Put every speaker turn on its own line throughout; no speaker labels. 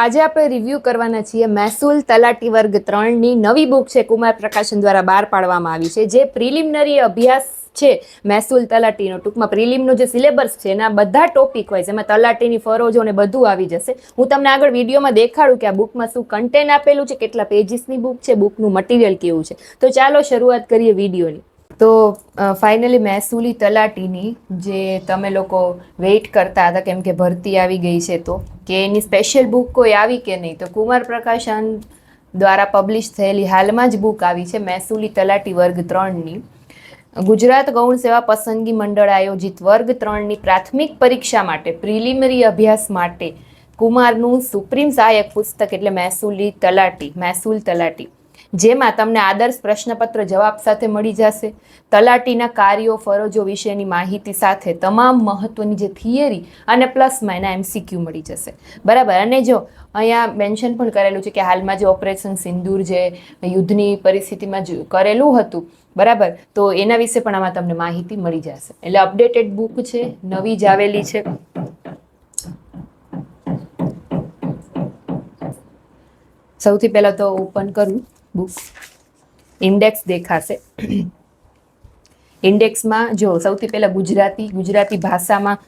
આજે આપણે રિવ્યૂ કરવાના છીએ મહેસૂલ તલાટી વર્ગ ત્રણની નવી બુક છે કુમાર પ્રકાશન દ્વારા બહાર પાડવામાં આવી છે. જે પ્રિલિમિનરી અભ્યાસ છે મહેસૂલ તલાટીનો. ટૂંકમાં પ્રિલિમનો જે સિલેબસ છે એના બધા ટોપિક વાઇઝ એમાં તલાટીની ફરજો ને બધું આવી જશે. હું તમને આગળ વિડીયોમાં દેખાડું કે આ બુકમાં શું કન્ટેન્ટ આપેલું છે, કેટલા પેજીસની બુક છે બુકનું મટીરિયલ કેવું છે. તો ચાલો શરૂઆત કરીએ વિડીયોની. તો ફાઇનલી મહેસૂલી તલાટીની જે તમે લોકો વેઇટ કરતા હતા, કેમ કે ભરતી આવી ગઈ છે, તો કે એની સ્પેશિયલ બુક કોઈ આવી કે નહીં? તો કુમાર પ્રકાશન દ્વારા પબ્લિશ થયેલી હાલમાં જ બુક આવી છે, મહેસૂલી તલાટી વર્ગ ત્રણની. ગુજરાત ગૌણ સેવા પસંદગી મંડળ આયોજિત વર્ગ ત્રણની પ્રાથમિક પરીક્ષા માટે, પ્રિલિમરી અભ્યાસ માટે કુમારનું સુપ્રીમ સહાયક પુસ્તક એટલે મહેસૂલી તલાટી, મહેસૂલ તલાટી. જેમાં તમને આદર્શ પ્રશ્નપત્ર જવાબ સાથે મળી જશે. તલાટીના કાર્યો, ફરજો વિશેની માહિતી સાથે તમામ મહત્વની જે થિયરી અને પ્લસમાં એના એમસીક્યુ મળી જશે. બરાબર? અને જો અહીંયા મેન્શન પણ કરેલું છે કે હાલમાં જે ઓપરેશન સિંદૂર જે યુદ્ધની પરિસ્થિતિમાં કરેલું હતું, બરાબર? તો એના વિશે પણ આમાં તમને માહિતી મળી જશે. એટલે અપડેટેડ બુક છે, નવી જ આવેલી છે. સૌથી પહેલાં તો ઓપન કરું. બુક ઇન્ડેક્સ દેખાશે. ઇન્ડેક્સમાં જો સૌથી પહેલાં ગુજરાતી ગુજરાતી ભાષામાં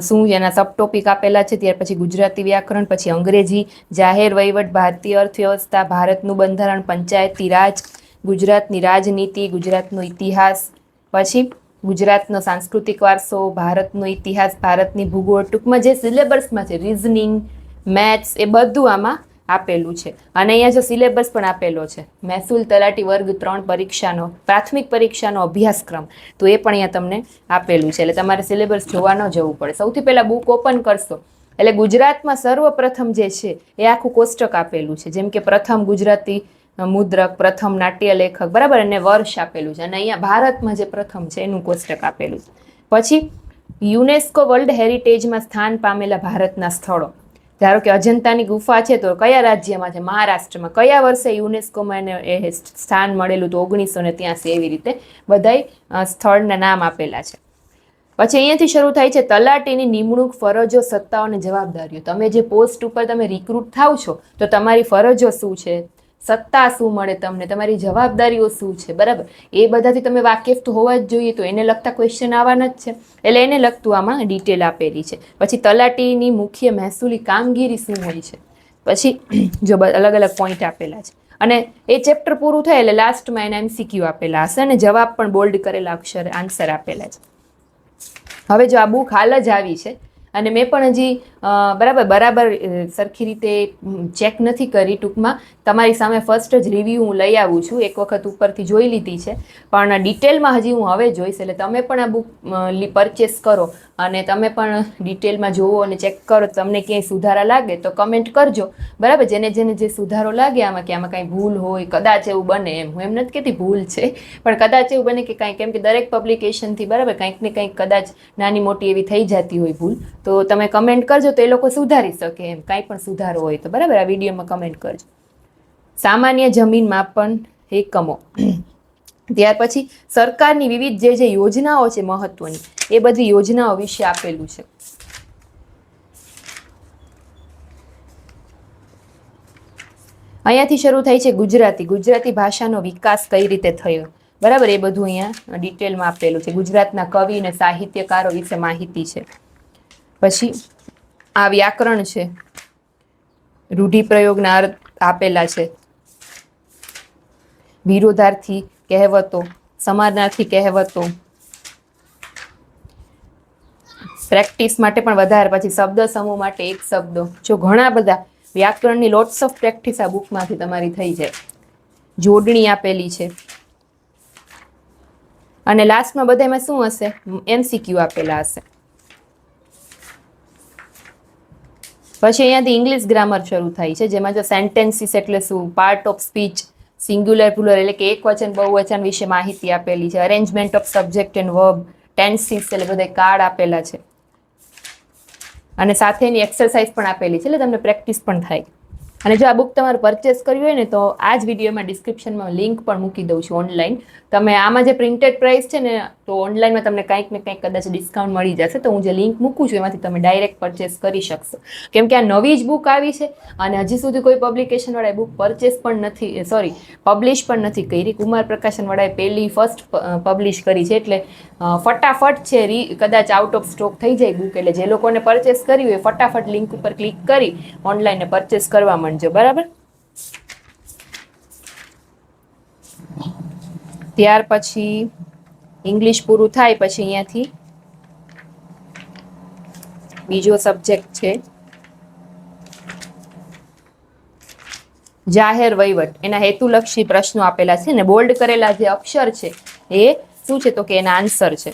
શું એના સબ ટોપિક આપેલા છે, ત્યાર પછી ગુજરાતી વ્યાકરણ, પછી અંગ્રેજી, જાહેર વહીવટ, ભારતીય અર્થવ્યવસ્થા, ભારતનું બંધારણ, પંચાયતી રાજ, ગુજરાતની રાજનીતિ, ગુજરાતનો ઇતિહાસ, પછી ગુજરાતનો સાંસ્કૃતિક વારસો, ભારતનો ઇતિહાસ, ભારતની ભૂગોળ, ટૂંકમાં જે સિલેબસમાં છે રિઝનિંગ મેથ્સ એ બધું આમાં આપેલું છે. અને અહીંયા જો સિલેબસ પણ આપેલો છે. મહેસૂલ તલાટી વર્ગ ત્રણ પરીક્ષાનો, પ્રાથમિક પરીક્ષાનો અભ્યાસક્રમ. તો એ પણ અહીંયા તમને આપેલું છે. એટલે તમારે સિલેબસ જોવા ન જવું પડે. સૌથી પહેલાં બુક ઓપન કરશો. એટલે ગુજરાતમાં સર્વપ્રથમ જે છે, એ આખું કોષ્ટક આપેલું છે. જેમ કે પ્રથમ ગુજરાતી મુદ્રક, પ્રથમ નાટ્ય લેખક, બરાબર? અને વર્ષ આપેલું છે. અને અહીંયા ભારતમાં જે પ્રથમ છે, એનું કોષ્ટક આપેલું છે. પછી યુનેસ્કો વર્લ્ડ હેરિટેજમાં સ્થાન પામેલા ભારતના સ્થળો. ધારો કે અજંતાની ગુફા છે, તો કયા રાજ્યમાં છે? મહારાષ્ટ્રમાં. કયા વર્ષે યુનેસ્કોમાં એને એ સ્થાન મળેલું તો ઓગણીસો ને ત્યાંસી એવી રીતે બધાય સ્થળના નામ આપેલા છે. પછી અહીંયાથી શરૂ થાય છે તલાટીની નિમણૂક ફરજો સત્તાઓ અને જવાબદારીઓ. તમે જે પોસ્ટ ઉપર તમે રિક્રુટ થાવ છો, તો તમારી ફરજો શું છે? સત્તા શું મળે તમને? તમારી જવાબદારીઓ શું છે? બરાબર? એ બધાથી તમે વાકેફ તો હોવા જ જોઈએ, તો એને લગતા ક્વેશ્ચન આવવાના જ છે. એટલે એને લગતું આમાં ડિટેલ આપેલી છે. પછી તલાટીની મુખ્ય મહેસૂલી કામગીરી શું હોય છે? પછી જો અલગ અલગ પોઈન્ટ આપેલા છે. અને એ ચેપ્ટર પૂરું થાય એટલે લાસ્ટમાં એના એમસીક્યુ આપેલા હશે અને જવાબ પણ બોલ્ડ કરેલા અક્ષર આન્સર આપેલા છે. હવે જો આ બુક હાલ જ આવી છે અને મેં પણ હજી બરાબર બરાબર સરખી રીતે ચેક નથી કરી ટૂંકમાં. તમારી સામે ફર્સ્ટ જ રિવ્યૂ હું લઈ આવું છું. એક વખત ઉપરથી જોઈ લીધી છે. પણ ડિટેલમાં હજી હું હવે જોઈશ. એટલે તમે પણ આ બુક પરચેસ કરો. અને તમે પણ ડિટેલમાં જુઓ અને ચેક કરો. તમને ક્યાંય સુધારા લાગે તો કમેન્ટ કરજો. બરાબર? જેને જેને જે સુધારો લાગે આમાં કે આમાં કાંઈ ભૂલ હોય, કદાચ એવું બને એમ. હું એમ નથી કહેતી ભૂલ છે. પણ કદાચ એવું બને કે કાંઈ, કેમ કે દરેક પબ્લિકેશનથી બરાબર કંઈક ને કંઈક કદાચ નાની મોટી એવી થઈ જતી હોય ભૂલ. તો તમે કમેન્ટ કરજો તો એ લોકો સુધારી શકે એમ. કાંઈ પણ સુધારો હોય તો, બરાબર? આ વિડીયોમાં કમેન્ટ કરજો. સામાન્ય જમીન માપન એકમો. ત્યાર પછી સરકારની વિવિધ જે જે યોજનાઓ છે મહત્વની, એ બધી યોજનાઓ વિશે આપેલું છે. અહીંયાથી શરૂ થાય છે ગુજરાતી. ગુજરાતી ભાષાનો વિકાસ કઈ રીતે થયો? બરાબર? એ બધું અહીંયા ડિટેલમાં આપેલું છે. ગુજરાતના કવિ અને સાહિત્યકારો વિશે માહિતી છે. પછી આ વ્યાકરણ છે. રૂઢિપ્રયોગના અર્થ આપેલા છે. વિરોધાર્થી કહેવતો, સમાનાર્થી કહેવતો. પ્રેક્ટિસ માટે પણ વધારે, પછી શબ્દ સમૂહ માટે એક શબ્દો. જો ઘણા બધા વ્યાકરણની લોટ્સ ઓફ પ્રેક્ટિસ આ બુકમાંથી તમારી થઈ જાય. જોડણી આપેલી છે. અને લાસ્ટમાં બધામાં શું હશે? એમસીક્યુ આપેલા હશે. પછી અહીંયાથી ઇંગ્લિશ ગ્રામર શરૂ થાય છે, જેમાં જો સેન્ટેન્સીસ એટલે શું? Part of speech singular plural એટલે કે એક વચન, બહુવચન વિશે માહિતી આપેલી છે. Arrangement of subject and verb tenses એટલે બધા કાર્ડ આપેલા છે. અને સાથે એની એક્સરસાઇઝ પણ આપેલી છે, એટલે તમને પ્રેક્ટિસ પણ થાય. અને જો આ બુક તમારે પરચેસ કરવી હોય ને, તો આ જ વિડીયોમાં ડિસ્ક્રિપ્શનમાં લિંક પણ મૂકી દઉં છું ઓનલાઈન તમે આમાં જે પ્રિન્ટેડ પ્રાઇસ છે ને તો ઓનલાઈનમાં તમને કંઈક ને કંઈક કદાચ ડિસ્કાઉન્ટ મળી જશે. તો હું જે લિંક મૂકું છું, એમાંથી તમે ડાયરેક્ટ પરચેસ કરી શકશો. કેમ કે આ નવી જ બુક આવી છે અને હજી સુધી કોઈ પબ્લિકેશનવાળાએ બુક પરચેસ પણ નથી સોરી પબ્લિશ પણ નથી કરી. કુમાર પ્રકાશનવાળાએ પહેલી ફર્સ્ટ પબ્લિશ કરી છે એટલે ફટાફટ છે, રી, કદાચ આઉટ ઓફ સ્ટોક થઈ જાય બુક એટલે જે લોકોને પરચેસ કરી હોય ફટાફટ લિંક ઉપર ક્લિક કરી ઓનલાઈન પરચેસ કરવા માંડજો. બરાબર? ત્યાર પછી ઇંગ્લિશ પૂરું થાય પછી અહીંયાથી. બીજો સબ્જેક્ટ છે. જાહેર વહીવટ. એના હેતુલક્ષી પ્રશ્નો આપેલા છે ને બોલ્ડ કરેલા જે અક્ષર છે એ શું છે તો કે એના આન્સર છે.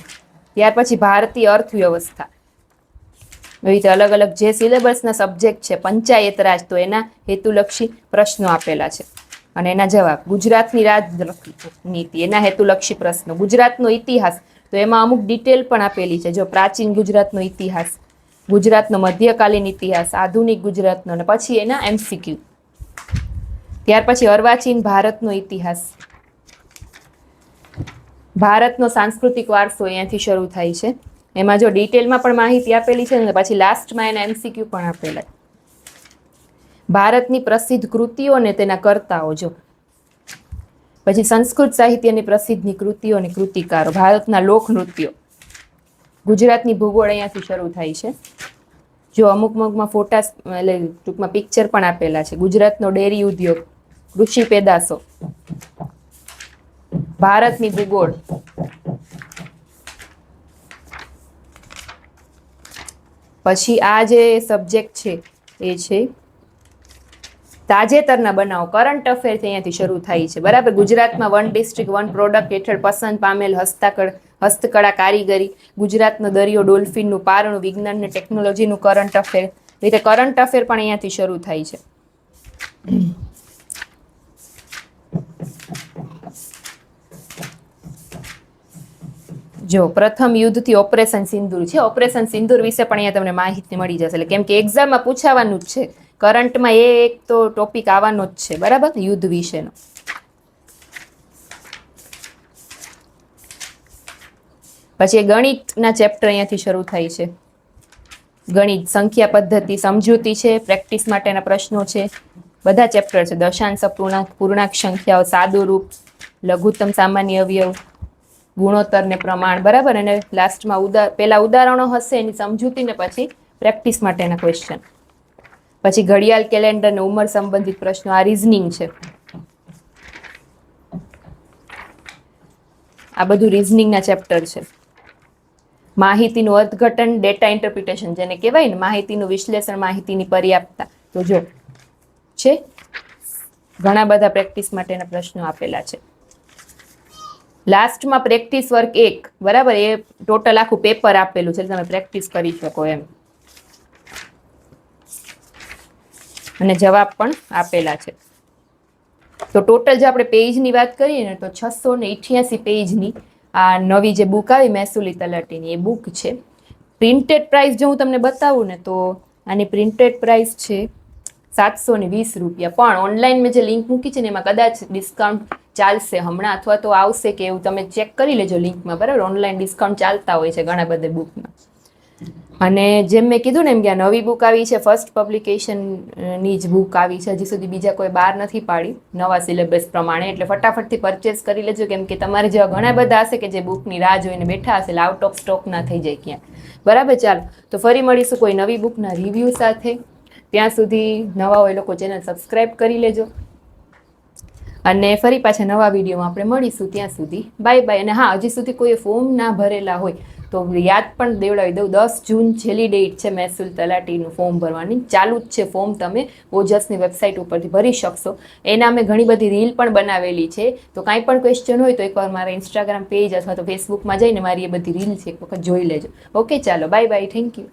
ત્યાર પછી ભારતીય અર્થવ્યવસ્થા. એવી રીતે અલગ અલગ જે સિલેબસના સબ્જેક્ટ છે પંચાયત રાજ તો એના હેતુલક્ષી પ્રશ્નો આપેલા છે. અને એના જવાબ, ગુજરાતની રાજનીતિ, એના હેતુલક્ષી પ્રશ્નો. ગુજરાતનો ઇતિહાસ, તો એમાં અમુક ડિટેલ પણ આપેલી છે. જો પ્રાચીન ગુજરાતનો ઇતિહાસ, ગુજરાતનો મધ્યકાલીન ઇતિહાસ, આધુનિક ગુજરાતનો અને પછી એના એમસીક્યુ ત્યાર પછી અર્વાચીન ભારતનો ઇતિહાસ. ભારતનો સાંસ્કૃતિક વારસો અહીંયાથી શરૂ થાય છે. એમાં જો ડિટેલમાં પણ માહિતી આપેલી છે ને પછી લાસ્ટમાં એના એમસીક્યુ પણ આપેલા છે. ભારતની પ્રસિદ્ધ કૃતિઓ અને તેના કર્તાઓ. જો પછી સંસ્કૃત સાહિત્યની પ્રસિદ્ધની કૃતિઓ અને કૃતિકારો, ભારતના લોકનૃત્યો. ગુજરાતની ભૂગોળ અહીંયાથી શરૂ થાય છે. જો અમુક અમુકમાં ફોટા એટલે ટૂંકમાં પિક્ચર પણ આપેલા છે. ગુજરાતનો ડેરી ઉદ્યોગ, કૃષિ પેદાશો. ભારતની ભૂગોળ. પછી આ જે સબ્જેક્ટ છે, એ છે તાજેતરના બનાવો કરંટ અફેર અહીંયાથી શરૂ થાય છે. બરાબર? ગુજરાતમાં વન ડિસ્ટ્રિક્ટ, વન પ્રોડક્ટ હેઠળ પસંદ પામેલ હસ્તાકળ, હસ્તકળા કારીગરી, ગુજરાતનો દરિયો ડોલ્ફિનનું પારણું, વિજ્ઞાન અને ટેકનોલોજીનું કરંટ અફેર રીતે કરંટ અફેર પણ અહીંયાથી શરૂ થાય છે. જો, પ્રથમ યુદ્ધથી ઓપરેશન સિંદૂર છે. ઓપરેશન સિંદૂર વિશે પણ અહીંયા તમને માહિતી મળી જશે. એટલે કેમ કે એક્ઝામમાં પૂછાવાનું જ છે. કરંટમાં એ એક તો ટોપિક આવવાનો જ છે, બરાબર? યુદ્ધ વિશેનો. પછી ગણિતના ચેપ્ટર અહીંયાથી શરૂ થાય છે. ગણિત, સંખ્યા પદ્ધતિ, સમજૂતી છે, પ્રેક્ટિસ માટેના પ્રશ્નો છે. બધા ચેપ્ટર છે. દશાંશ પૂર્ણાંક પૂર્ણાંક સંખ્યાઓ સાદું રૂપ લઘુત્તમ, સામાન્ય અવયવ, ગુણોત્તર ને પ્રમાણ, બરાબર? અને લાસ્ટમાં ઉદા પેલા ઉદાહરણો હશે એની સમજૂતી ને પછી પ્રેક્ટિસ માટેના ક્વેશ્ચન પછી ઘડિયાળ કેલેન્ડર અને ઉંમર સંબંધિત પ્રશ્નો, આ રીઝનિંગ છે. આ બધું રીઝનિંગના ચેપ્ટર છે. માહિતીનું અર્થઘટન ડેટા ઇન્ટરપ્રિટેશન જેને કહેવાય ને, માહિતીનું વિશ્લેષણ, માહિતીની પર્યાપ્તતા. તો જો, છે? ઘણા બધા પ્રેક્ટિસ માટેના પ્રશ્નો આપેલા છે. લાસ્ટમાં પ્રેક્ટિસ વર્ક એક, બરાબર? એ ટોટલ આખું પેપર આપેલું છે, તમે પ્રેક્ટિસ કરી શકો એમ. અને જવાબ પણ આપેલા છે. તો ટોટલ જો આપણે પેજની વાત કરીએ ને, તો છસો ને ઇઠ્યાસી પેજની આ નવી જે બુક આવી, મહેસૂલી તલાટીની, એ બુક છે. પ્રિન્ટેડ પ્રાઇસ જો હું તમને બતાવું ને, તો આની પ્રિન્ટેડ પ્રાઇસ છે સાતસો ને વીસ રૂપિયા. પણ ઓનલાઈન મેં જે લિંક મૂકી છે ને, એમાં કદાચ ડિસ્કાઉન્ટ ચાલશે હમણાં અથવા તો આવશે કે એવું તમે ચેક કરી લેજો લિંકમાં બરાબર? ઓનલાઈન ડિસ્કાઉન્ટ ચાલતા હોય છે ઘણા બધા બુકમાં અને જેમ મેં કીધું ને એમ કે આ નવી બુક આવી છે ફર્સ્ટ પબ્લિકેશનની જ બુક આવી છે, હજી સુધી બીજા કોઈ બહાર નથી પાડી. નવા સિલેબસ પ્રમાણે, એટલે ફટાફટથી પરચેસ કરી લેજો, કેમ કે તમારે જેવા ઘણા બધા હશે કે જે બુકની રાહ જોઈને બેઠા હશે આઉટ ઓફ સ્ટોક ના થઈ જાય ક્યાં બરાબર? ચાલો, તો ફરી મળીશું કોઈ નવી બુકના રિવ્યૂ સાથે. ત્યાં સુધી નવા હોય લોકો ચેનલ સબસ્ક્રાઈબ કરી લેજો. અને ફરી પાછા નવા વિડીયોમાં આપણે મળીશું ત્યાં સુધી. બાય બાય અને હા, હજી સુધી કોઈ ફોર્મ ના ભરેલા હોય તો યાદ પણ દેવડાવી દઉં. દસ જૂન છેલ્લી ડેટ છે મહેસૂલ તલાટીનું ફોર્મ ભરવાની. ચાલુ જ છે ફોર્મ તમે ઓજસની વેબસાઇટ ઉપરથી ભરી શકશો. એના અમે ઘણી બધી રીલ પણ બનાવેલી છે. તો કાંઈ પણ ક્વેશ્ચન હોય તો એકવાર મારા ઇન્સ્ટાગ્રામ પેજ અથવા તો ફેસબુકમાં જઈને મારી એ બધી રીલ છે એક વખત જોઈ લેજો. ઓકે ચાલો. Bye bye thank you